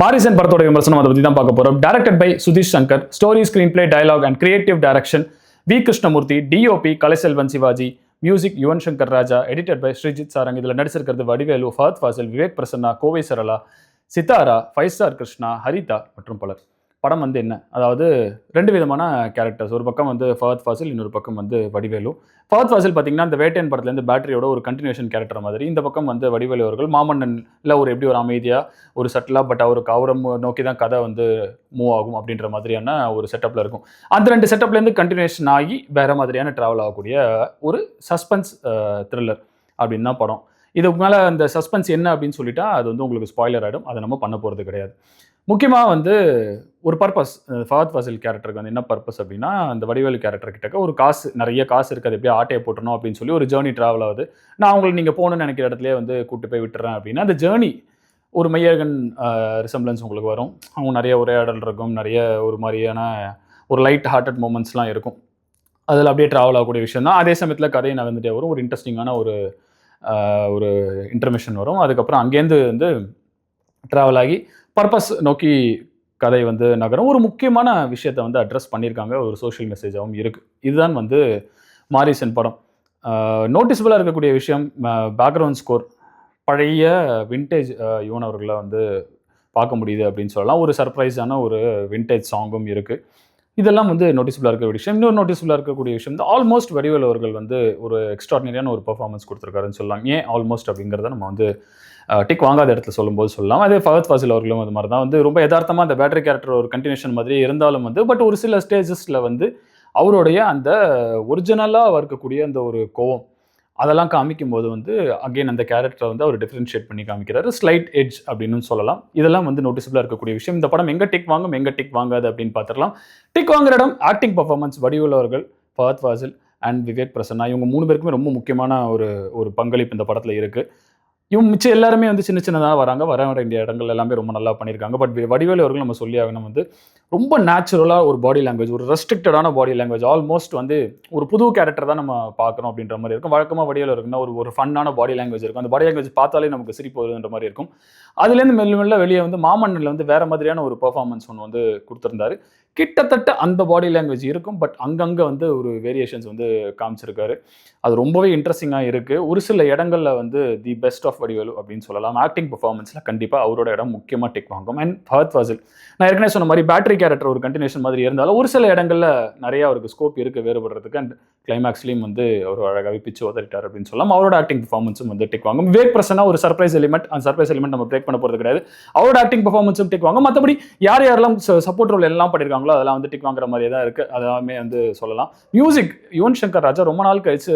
Morrison படத்தோட விமர்சனம் அதை பற்றி தான் பார்க்க போகிறோம் directed by Sudheesh Shankar story screenplay dialogue and creative direction V Krishnamoorthy DOP Kalaiselvan Sivaji music Yuvan Shankar Raja edited by Sreejith Sarang இதில் நடிச்சிருக்கிறது வடிவேலு ஃபஹத் ஃபாசில் விவேக் பிரசன்னா கோவை சரளா சித்தாரா ஃபைவ் ஸ்டார் கிருஷ்ணா ஹரிதா மற்றும் பலர். படம் வந்து என்ன? அதாவது ரெண்டு விதமான கேரக்டர்ஸ் ஒரு பக்கம் வந்து ஃபஹத் ஃபாசில் இன்னொரு பக்கம் வந்து வடிவேலு. ஃபஹத் ஃபாசில் பார்த்தீங்கன்னா இந்த வேட்டையன் படத்துலேருந்து பேட்டரியோட ஒரு கண்டினியூஷன் கேரக்டர் மாதிரி. இந்த பக்கம் வந்து வடிவேலு அவர்கள் மாமன்னன்ல ஒரு எப்படி ஒரு அமைதியாக ஒரு சட்டிலாக பட் அவருக்கு அவரம் நோக்கி தான் கதை வந்து மூவ் ஆகும் அப்படின்ற மாதிரியான ஒரு செட்டப்பில் இருக்கும். அந்த ரெண்டு செட்டப்லேருந்து கண்டினியூஷன் ஆகி வேறு மாதிரியான ட்ராவல் ஆகக்கூடிய ஒரு சஸ்பென்ஸ் த்ரில்லர் அப்படின்னு தான் படம். இதுக்கு மேலே அந்த சஸ்பென்ஸ் என்ன அப்படின்னு சொல்லிட்டா அது வந்து உங்களுக்கு ஸ்பாய்லர் ஆகிடும் அதை நம்ம பண்ண போகிறது கிடையாது. முக்கியமாக வந்து ஒரு பர்பஸ் ஃபஹத் ஃபசில் கேரக்டருக்கு வந்து என்ன பர்பஸ் அப்படின்னா அந்த வடிவேலு கேரக்டர் கிட்டக்க ஒரு காசு நிறைய காசு இருக்குது அது எப்படியே ஆட்டையை போட்டணும் அப்படின்னு சொல்லி ஒரு ஜேர்னி ட்ராவல் ஆகுது. நான் உங்களை நீங்கள் போகணும்னு நினைக்கிற இடத்துலயே வந்து கூட்டு போய் விட்டுறேன் அப்படின்னா அந்த ஜேர்னி ஒரு மையகன் ரிசம்பிளன்ஸ் உங்களுக்கு வரும். அவங்க நிறைய உரையாடல் இருக்கும். நிறைய ஒரு மாதிரியான ஒரு லைட் ஹார்ட்டட் மூமெண்ட்ஸ்லாம் இருக்கும். அதில் அப்படியே ட்ராவல் ஆகக்கூடிய விஷயம் தான் அதே சமயத்தில் கதையை நகர்ந்துட்டே வரும். ஒரு இன்ட்ரெஸ்டிங்கான ஒரு ஒரு இன்டர்மிஷன் வரும். அதுக்கப்புறம் அங்கேருந்து வந்து ட்ராவல் ஆகி பர்பஸ் நோக்கி கதை வந்து நகரும். ஒரு முக்கியமான விஷயத்தை வந்து அட்ரஸ் பண்ணியிருக்காங்க ஒரு சோஷியல் மெசேஜாகவும் இருக்குது இதுதான் வந்து மாரிசன் படம். நோட்டிசபிளாக இருக்கக்கூடிய விஷயம் பேக்ரவுண்ட் ஸ்கோர் பழைய விண்டேஜ் யுவன் அவர்களை வந்து பார்க்க முடியுது அப்படின்னு சொல்லலாம். ஒரு சர்ப்ரைஸான ஒரு விண்டேஜ் சாங்கும் இருக்குது இதெல்லாம் வந்து நோட்டிசபிளாக இருக்கக்கூடிய விஷயம். இன்னொரு நோட்டிசபிளாக இருக்கக்கூடிய விஷயம் வந்து ஆல்மோஸ்ட் வடிவேல் அவர்கள் வந்து ஒரு எக்ஸ்ட்ராடினரியான ஒரு பர்ஃபார்மன்ஸ் கொடுத்துருக்காருன்னு சொல்லலாம். ஏன் ஆல்மோஸ்ட் அப்படிங்கிறத நம்ம வந்து டிக் வாங்காத இடத்துல சொல்லும்போது சொல்லலாம். அதே ஃபகத் ஃபாசில் அவர்களும் அது மாதிரி தான் வந்து ரொம்ப யதார்த்தமாக அந்த பேட்டரி கேரக்டர் ஒரு கண்டினியூஷன் மாதிரி இருந்தாலும் வந்து பட் ஒரு சில ஸ்டேஜஸில் வந்து அவருடைய அந்த ஒரிஜினலாக இருக்கக்கூடிய அந்த ஒரு கோவம் அதெல்லாம் காமிக்கும் போது வந்து அகைன் அந்த கேரக்டரை வந்து அவர் டிஃப்ரென்ஷியேட் பண்ணி காமிக்கிறாரு. ஸ்லைட் எட்ஜ் அப்படின்னு சொல்லலாம். இதெல்லாம் வந்து நோட்டிசபிளாக இருக்கக்கூடிய விஷயம். இந்த படம் எங்கே டிக் வாங்கும் எங்கே டிக் வாங்காது அப்படின்னு பார்த்துடலாம். டிக் வாங்குற இடம் ஆக்டிங் பர்ஃபார்மன்ஸ் வடிவில் அவர்கள் ஃபஹத் ஃபாசில் அண்ட் விவேக் பிரசன்னா இவங்க மூணு பேருக்குமே ரொம்ப முக்கியமான ஒரு ஒரு பங்களிப்பு இந்த படத்தில் இருக்குது இவங்க மிச்சம் எல்லாருமே வந்து சின்ன சின்னதாக வராங்க. வர வேண்டிய இடங்கள் எல்லாமே ரொம்ப நல்லா பண்ணியிருக்காங்க. பட் வடிவேலு அவர்கள் நம்ம சொல்லி ஆகணும் வந்து ரொம்ப நேச்சுரலாக ஒரு பாடி லாங்குவேஜ் ஒரு ரெஸ்ட்ரிக்டடான பாடி லாங்குவேஜ் ஆல்மோஸ்ட் வந்து ஒரு புது கேரக்டர் தான் நம்ம பார்க்குறோம் அப்படின்ற மாதிரி இருக்கும். வழக்கமாக வடிவேலு இருக்குன்னா ஒரு ஒரு ஃபன்னான பாடி லாங்குவேஜ் இருக்கும். அந்த பாடி லாங்குவேஜ் பார்த்தாலே நமக்கு சிரிப்பு வருதுன்ற மாதிரி இருக்கும். அதுலேருந்து மெல்ல மெல்ல வெளியே வந்து மாமன்னில் வந்து வேற மாதிரியான ஒரு பெர்ஃபார்மன்ஸ் ஒன்று வந்து கொடுத்துருந்தாரு. கிட்டத்தட்ட அந்த பாடி லாங்குவேஜ் இருக்கும் பட் அங்கங்கே வந்து ஒரு வேரியேஷன்ஸ் வந்து காமிச்சிருக்காரு. அது ரொம்பவே இன்ட்ரெஸ்டிங்காக இருக்குது ஒரு சில இடங்களில் வந்து தி பெஸ்ட் ஆஃப் வடிவேலு அப்படின்னு சொல்லலாம். ஆக்டிங் பர்ஃபார்மன்ஸில் கண்டிப்பாக அவரோட இடம் முக்கியமாக டிக் வாங்கும். அண்ட் ஃபஹத் ஃபாசில் நான் ஏற்கனவே சொன்ன மாதிரி பேட்டரி கேரக்டர் ஒரு கண்டினியூஷன் மாதிரி இருந்தாலும் ஒரு சில இடங்களில் நிறைய அவருக்கு ஸ்கோப் இருக்குது வேறுபடுறதுக்கு. அண்ட் கிளைமேக்ஸ்லேயும் வந்து அவர் அழகாகவே பிச்சு உதறிட்டார் அப்படின்னு சொல்லலாம். அவரோட ஆக்டிங் பர்ஃபார்மன்ஸும் வந்து டிக் வாங்கும். விவேக் பிரசனா ஒரு சர்ப்ரைஸ் எலிமெண்ட் அந்த சர்ப்ரைஸ் எலிமெண்ட் நம்ம பிரேக் பண்ண போகிறது கிடையாது. அவரோட ஆக்டிங் பர்ஃபார்மன்ஸும் டிக் வாங்கும். மற்றபடி யார் யாரெல்லாம் சப்போர்ட் ரோல் எல்லாம் பண்ணியிருக்காங்களோ அதெல்லாம் வந்து டிக் வாங்குற மாதிரியே தான் இருக்குது அதெல்லாமே வந்து சொல்லலாம். மியூசிக் யுவன் சங்கர் ராஜா ரொம்ப நாள் கழிச்சு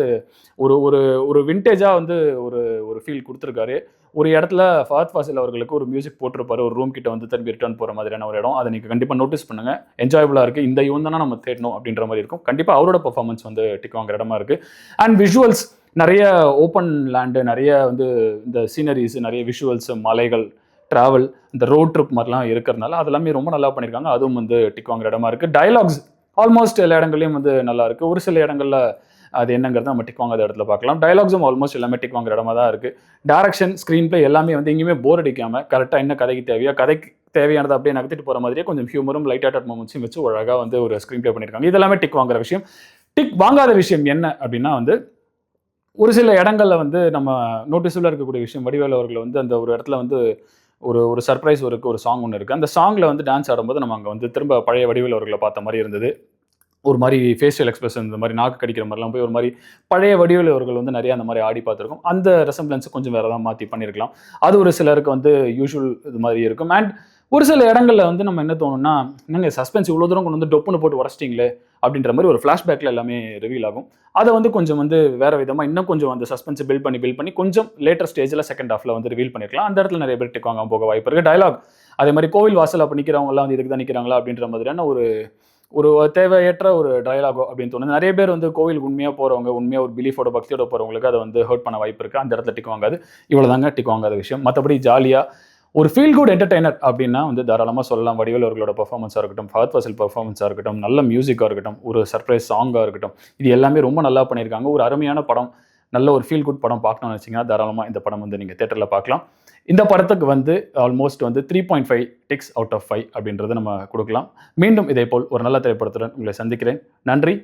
ஒரு ஒரு ஒரு விண்டேஜாக வந்து ஒரு ஒரு ஃபீல் கொடுத்துருக்காரு. ஒரு இடத்துல ஃபஹத் ஃபாசில் அவர்களுக்கு ஒரு மியூசிக் போட்டிருப்பாரு. ஒரு ரூம் கிட்ட வந்து திரும்பி ரிட்டர்ன் போகிற மாதிரியான ஒரு இடம். அதை நீங்கள் கண்டிப்பாக நோட்டீஸ் பண்ணுங்கள் என்ஜாயபுளாக இருக்குது இந்த இவன் தானே நம்ம தேடணும் அப்படின்ற மாதிரி இருக்கும். கண்டிப்பாக அவரோட பர்ஃபார்மன்ஸ் வந்து டிக் வாங்குற இடமா இருக்குது அண்ட் விஷுவல்ஸ் நிறைய ஓப்பன் லேண்டு நிறைய வந்து இந்த சீனரிஸ் நிறைய விஷுவல்ஸ் மலைகள் ட்ராவல் இந்த ரோட் ட்ரிப் மாதிரிலாம் இருக்கிறதுனால அதெல்லாமே ரொம்ப நல்லா பண்ணியிருக்காங்க. அதுவும் வந்து டிக் வாங்குற இடமா இருக்குது டயலாக்ஸ் ஆல்மோஸ்ட் எல்லா இடங்கள்லையும் வந்து நல்லா இருக்குது ஒரு சில இடங்களில் அது என்னங்கிறது நம்ம டிக் வாங்காத இடத்துல பார்க்கலாம். டயலாக்ஸும் ஆல்மோஸ்ட் எல்லாமே டிக் வாங்குற இடமா தான் இருக்குது டேரக்ஷன் ஸ்க்ரீன் பிளே எல்லாமே வந்து எங்கேயுமே போர் அடிக்காமல் கரெக்டாக என்ன கதைக்கு தேவையோ கதைக்கு தேவையானதை அப்படியே நகர்த்திட்டு போகிற மாதிரியே கொஞ்சம் ஹியூமரும் லைட் ஆட்டட் மூமெண்ட்ஸும் வச்சு அழகாக வந்து ஒரு ஸ்க்ரீன் ப்ளே பண்ணியிருக்காங்க. இதெல்லாமே டிக் வாங்குற விஷயம். டிக் வாங்காத விஷயம் என்ன அப்படின்னா வந்து ஒரு சில இடங்களில் வந்து நம்ம நோட்டீஸில் இருக்கக்கூடிய விஷயம் வடிவேலு அவர்கள் வந்து அந்த ஒரு இடத்துல வந்து ஒரு ஒரு சர்ப்ரைஸ் ஒரு ஒரு சாங் ஒன்று இருக்குது அந்த சாங்கில் வந்து டான்ஸ் ஆடும்போது நம்ம அங்கே வந்து திரும்ப பழைய வடிவில் அவர்களை பார்த்த மாதிரி இருந்தது. ஒரு மாதிரி ஃபேஷியல் எக்ஸ்பிரஷன் இந்த மாதிரி நாக்கு கடிக்கிற மாதிரிலாம் போய் ஒரு மாதிரி பழைய வடிவில் அவர்கள் வந்து நிறைய அந்த மாதிரி ஆடி பார்த்துருக்கோம். அந்த ரெசம்பிளன்ஸ் கொஞ்சம் வேறு தான் மாற்றி பண்ணியிருக்கலாம் அது ஒரு சிலருக்கு வந்து யூஷுவல் இது மாதிரி இருக்கும். அண்ட் ஒரு சில இடங்களில் வந்து நம்ம என்ன தோணும்னா என்னங்க சஸ்பென்ஸ் இவ்வளோ தூரம் கொண்டு வந்து டொப்புன்னு போட்டு உடச்சிட்டிங்களே அப்படின்ற மாதிரி ஒரு ஃப்ளாஷ்பேக்கில் எல்லாமே ரிவீல் ஆகும். அதை வந்து கொஞ்சம் வந்து வேறு விதமாக இன்னும் கொஞ்சம் அந்த சஸ்பென்ஸ் பில்ட் பண்ணி பில்ட் பண்ணி கொஞ்சம் லேட்டர் ஸ்டேஜில் செகண்ட் ஹாஃபில் வந்து ரிவீல் பண்ணிருக்கலாம். அந்த இடத்துல நிறைய பேர் டிக் வாங்க போக வாய்ப்பு இருக்குது டயலாக் அதே மாதிரி கோவில் வாசல் அப்போ நிற்கிறவங்க வந்து இதுக்கு தான் நிற்கிறாங்களா அப்படின்ற மாதிரியான ஒரு ஒரு தேவையற்ற ஒரு டயலாகோ அப்படின்னு தோணுது. நிறைய பேர் வந்து கோவிலுக்கு உண்மையாக போகிறவங்க உண்மையாக ஒரு பிலீஃபோட பக்தியோட போகிறவங்களுக்கு அதை வந்து ஹர்ட் பண்ண வாய்ப்பு இருக்குது அந்த இடத்துல டிக் வாங்காது. இவ்வளோ தாங்க டிக் வாங்காத விஷயம். மற்றபடி ஜாலியாக ஒரு ஃபீல் குட் என்டர்டைனர் அப்படின்னா வந்து தாராளமாக சொல்லலாம். வடிவேல் அவர்களோட பர்ஃபார்மன்ஸாக இருக்கட்டும் ஃபஹத் ஃபசில் பர்ஃபார்மன்ஸாக இருக்கட்டும் நல்ல மியூசிக்காக இருக்கட்டும் ஒரு சர்ப்ரைஸ் சாங்காக இருக்கட்டும். இது எல்லாமே ரொம்ப நல்லா பண்ணியிருக்காங்க. ஒரு அருமையான படம் நல்ல ஒரு ஃபீல் குட் படம் பார்க்கணும்னு வச்சிங்கன்னா தாராளமாக இந்த படம் வந்து நீங்கள் தேட்டரில் பார்க்கலாம். இந்த படத்துக்கு வந்து ஆல்மோஸ்ட் வந்து three point five ticks out of five அப்படின்றத நம்ம கொடுக்கலாம். மீண்டும் இதே போல் ஒரு நல்ல திரைப்படத்துடன் உங்களை சந்திக்கிறேன். நன்றி.